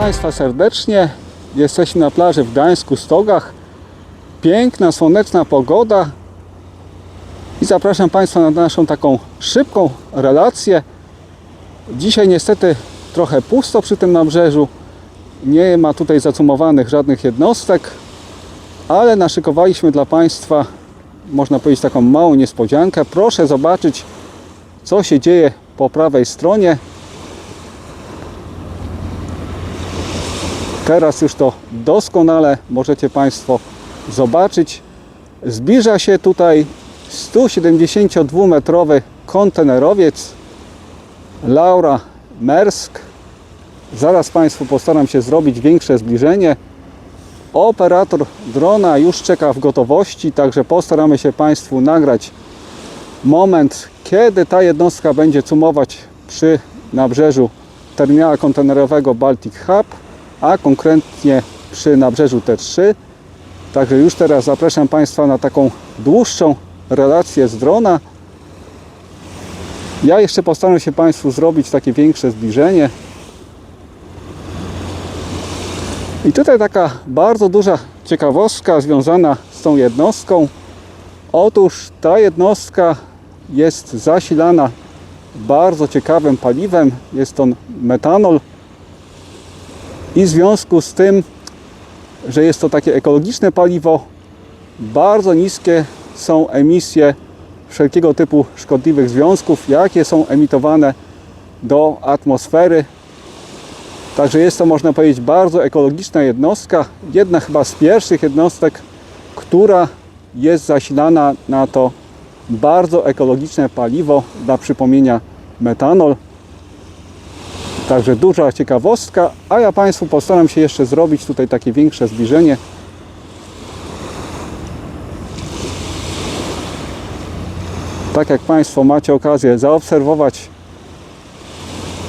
Państwa serdecznie. Jesteśmy na plaży w Gdańsku, Stogach. Piękna, słoneczna pogoda. I zapraszam Państwa na naszą taką szybką relację. Dzisiaj niestety trochę pusto przy tym nabrzeżu. Nie ma tutaj zacumowanych żadnych jednostek, ale naszykowaliśmy dla Państwa, można powiedzieć, taką małą niespodziankę. Proszę zobaczyć, co się dzieje po prawej stronie. Teraz już to doskonale możecie Państwo zobaczyć. Zbliża się tutaj 172-metrowy kontenerowiec Laura Mersk. Zaraz Państwu postaram się zrobić większe zbliżenie. Operator drona już czeka w gotowości, także postaramy się Państwu nagrać moment, kiedy ta jednostka będzie cumować przy nabrzeżu terminala kontenerowego Baltic Hub, a konkretnie przy nabrzeżu T3. Także już teraz zapraszam Państwa na taką dłuższą relację z drona. Ja jeszcze postaram się Państwu zrobić takie większe zbliżenie. I tutaj taka bardzo duża ciekawostka związana z tą jednostką. Otóż ta jednostka jest zasilana bardzo ciekawym paliwem. Jest on metanol. I w związku z tym, że jest to takie ekologiczne paliwo, bardzo niskie są emisje wszelkiego typu szkodliwych związków, jakie są emitowane do atmosfery. Także jest to, można powiedzieć, bardzo ekologiczna jednostka. Jedna chyba z pierwszych jednostek, która jest zasilana na to bardzo ekologiczne paliwo, dla przypomnienia metanol. Także duża ciekawostka, a ja Państwu postaram się jeszcze zrobić tutaj takie większe zbliżenie. Tak jak Państwo macie okazję zaobserwować,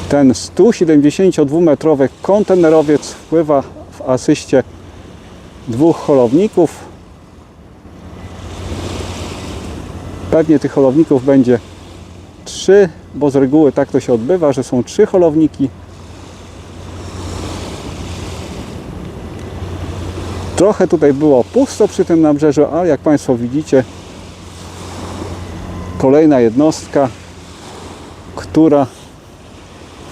ten 172-metrowy kontenerowiec wpływa w asyście dwóch holowników. Pewnie tych holowników będzie trzy, bo z reguły tak to się odbywa, że są trzy holowniki. Trochę tutaj było pusto przy tym nabrzeżu, ale jak Państwo widzicie, kolejna jednostka, która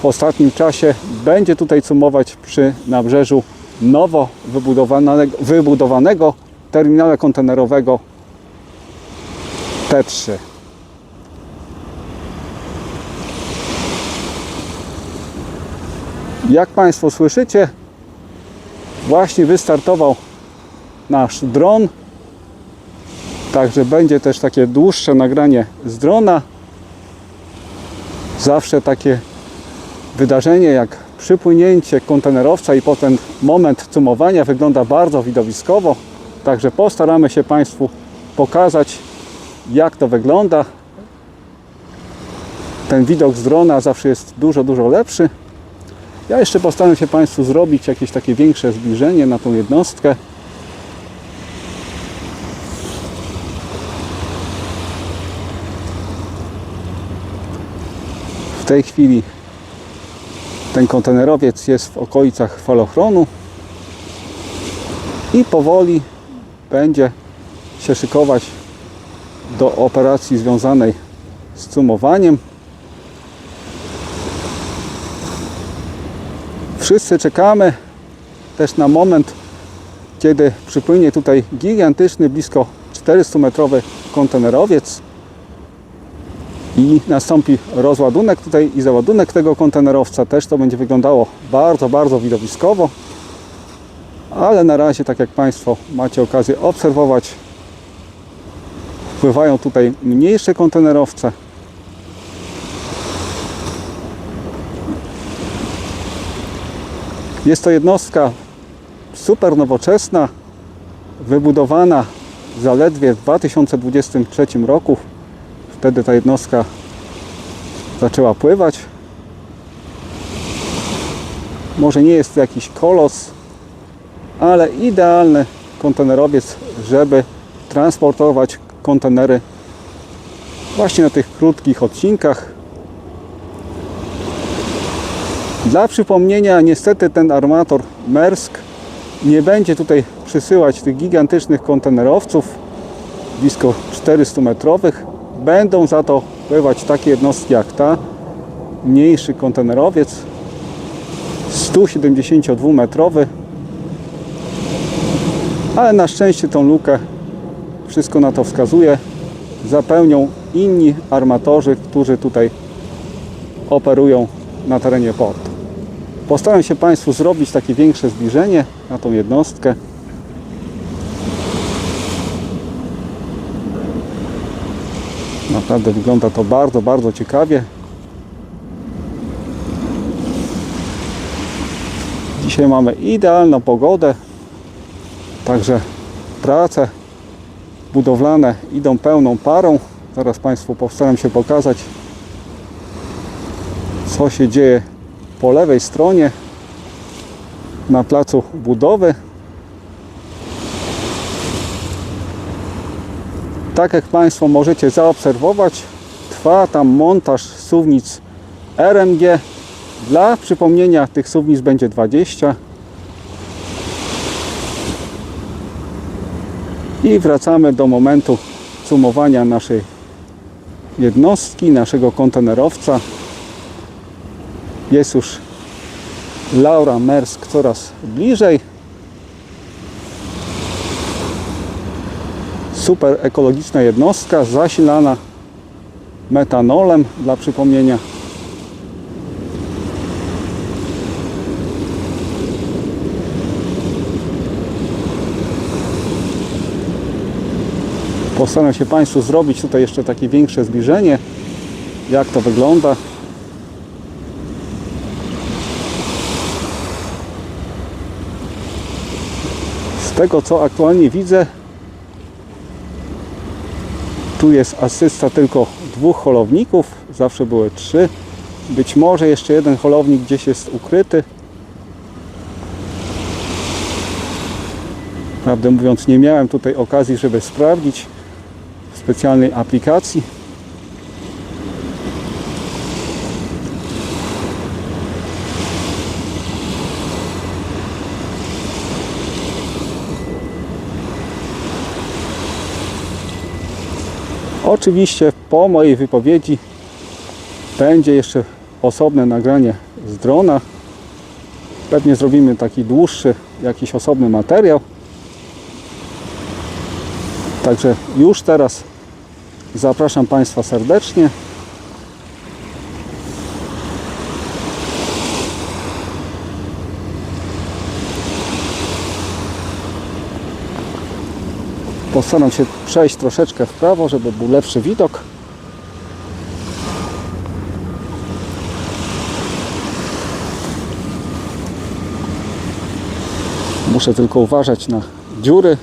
w ostatnim czasie będzie tutaj cumować przy nabrzeżu nowo wybudowanego, wybudowanego terminala kontenerowego T3. Jak Państwo słyszycie, właśnie wystartował nasz dron. Także będzie też takie dłuższe nagranie z drona. Zawsze takie wydarzenie jak przypłynięcie kontenerowca i potem moment cumowania wygląda bardzo widowiskowo. Także postaramy się Państwu pokazać jak to wygląda. Ten widok z drona zawsze jest dużo, dużo lepszy. Ja jeszcze postaram się Państwu zrobić jakieś takie większe zbliżenie na tą jednostkę. W tej chwili ten kontenerowiec jest w okolicach falochronu i powoli będzie się szykować do operacji związanej z cumowaniem. Wszyscy czekamy też na moment, kiedy przypłynie tutaj gigantyczny, blisko 400-metrowy kontenerowiec i nastąpi rozładunek tutaj i załadunek tego kontenerowca. Też to będzie wyglądało bardzo, bardzo widowiskowo. Ale na razie, tak jak Państwo macie okazję obserwować, wpływają tutaj mniejsze kontenerowce. Jest to jednostka super nowoczesna, wybudowana zaledwie w 2023 roku. Wtedy ta jednostka zaczęła pływać. Może nie jest to jakiś kolos, ale idealny kontenerowiec, żeby transportować kontenery właśnie na tych krótkich odcinkach. Dla przypomnienia, niestety ten armator Maersk nie będzie tutaj przysyłać tych gigantycznych kontenerowców, blisko 400 metrowych. Będą za to pływać takie jednostki jak ta, mniejszy kontenerowiec 172 metrowy ale na szczęście tą lukę wszystko na to wskazuje zapełnią inni armatorzy, którzy tutaj operują na terenie portu. Postaram się Państwu zrobić takie większe zbliżenie na tą jednostkę. Naprawdę wygląda to bardzo, bardzo ciekawie. Dzisiaj mamy idealną pogodę, także prace budowlane idą pełną parą. Zaraz Państwu postaram się pokazać, co się dzieje po lewej stronie na placu budowy. Tak jak Państwo możecie zaobserwować, trwa tam montaż suwnic RMG. Dla przypomnienia tych suwnic będzie 20. I wracamy do momentu sumowania naszej jednostki, naszego kontenerowca. Jest już Laura Mersk coraz bliżej. Super ekologiczna jednostka, zasilana metanolem dla przypomnienia. Postaram się Państwu zrobić tutaj jeszcze takie większe zbliżenie, jak to wygląda. Z tego co aktualnie widzę, tu jest asysta tylko dwóch holowników, zawsze były trzy. Być może jeszcze jeden holownik gdzieś jest ukryty. Prawdę mówiąc, nie miałem tutaj okazji, żeby sprawdzić w specjalnej aplikacji. Oczywiście po mojej wypowiedzi będzie jeszcze osobne nagranie z drona. Pewnie zrobimy taki dłuższy, jakiś osobny materiał. Także już teraz zapraszam Państwa serdecznie. Postaram się przejść troszeczkę w prawo, żeby był lepszy widok. Muszę tylko uważać na dziury,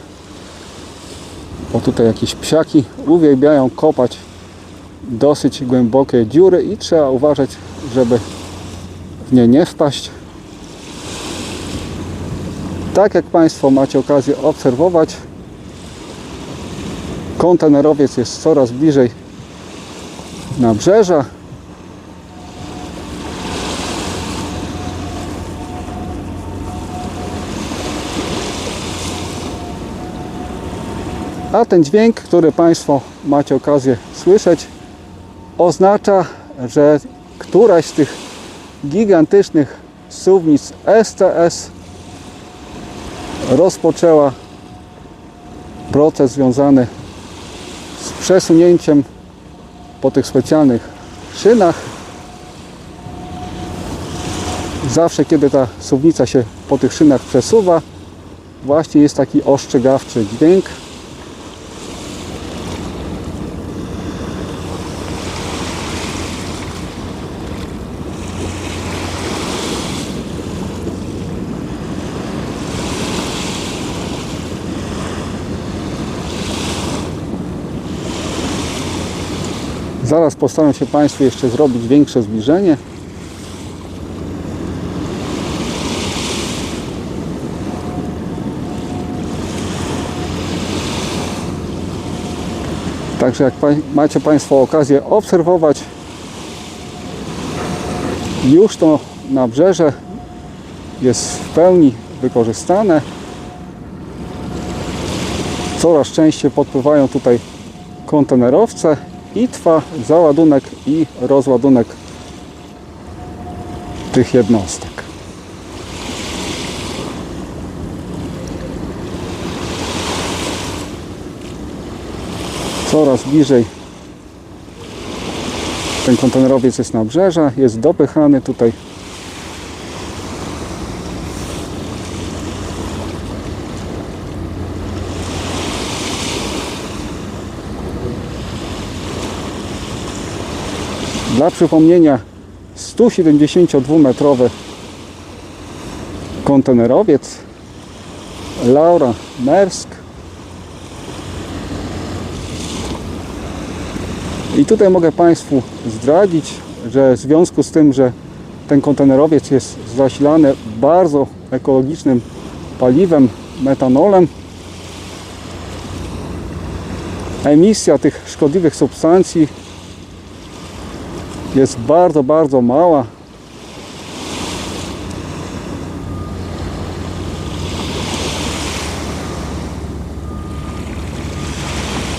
bo tutaj jakieś psiaki uwielbiają kopać dosyć głębokie dziury i trzeba uważać, żeby w nie nie wpaść. Tak jak Państwo macie okazję obserwować, kontenerowiec jest coraz bliżej nabrzeża. A ten dźwięk, który Państwo macie okazję słyszeć, oznacza, że któraś z tych gigantycznych suwnic STS rozpoczęła proces związany przesunięciem po tych specjalnych szynach. Zawsze kiedy ta suwnica się po tych szynach przesuwa, właśnie jest taki ostrzegawczy dźwięk. Zaraz postaram się Państwu jeszcze zrobić większe zbliżenie. Także jak macie Państwo okazję obserwować, już to nabrzeże jest w pełni wykorzystane. Coraz częściej podpływają tutaj kontenerowce i trwa załadunek i rozładunek tych jednostek. Coraz bliżej ten kontenerowiec jest nabrzeża, jest dopychany tutaj Dla przypomnienia 172-metrowy kontenerowiec Laura Mersk. I tutaj mogę Państwu zdradzić, że w związku z tym, że ten kontenerowiec jest zasilany bardzo ekologicznym paliwem, metanolem, emisja tych szkodliwych substancji jest bardzo, bardzo mała.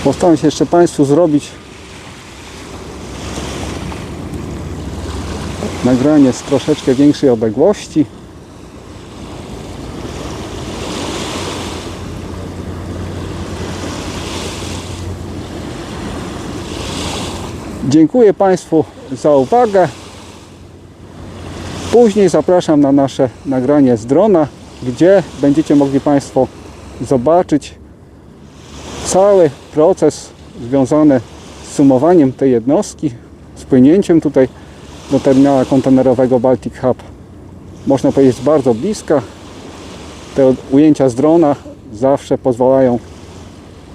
Postaram się jeszcze Państwu zrobić nagranie z troszeczkę większej odległości. Dziękuję Państwu za uwagę. Później zapraszam na nasze nagranie z drona, gdzie będziecie mogli Państwo zobaczyć cały proces związany z sumowaniem tej jednostki, z płynięciem tutaj do terminala kontenerowego Baltic Hub. Można powiedzieć bardzo bliska. Te ujęcia z drona zawsze pozwalają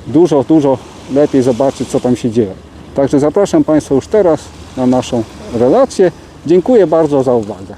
dużo, dużo lepiej zobaczyć, co tam się dzieje. Także zapraszam Państwa już teraz na naszą relację. Dziękuję bardzo za uwagę.